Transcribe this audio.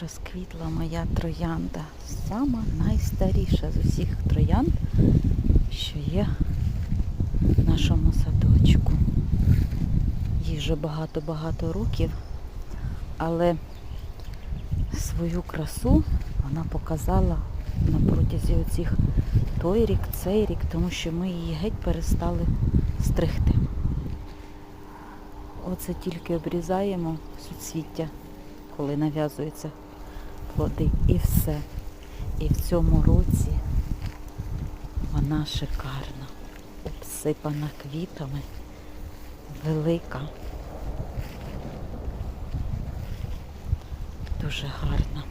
розквітла моя троянда. Сама найстаріша з усіх троянд, що є в нашому садочку. Їй вже багато-багато років, але свою красу вона показала на протязі оцих той рік, цей рік, тому що ми її геть перестали стригти. Оце тільки обрізаємо суцвіття, коли нав'язуються плоди. І все. І в цьому році вона шикарна, обсипана квітами, велика. Дуже гарна.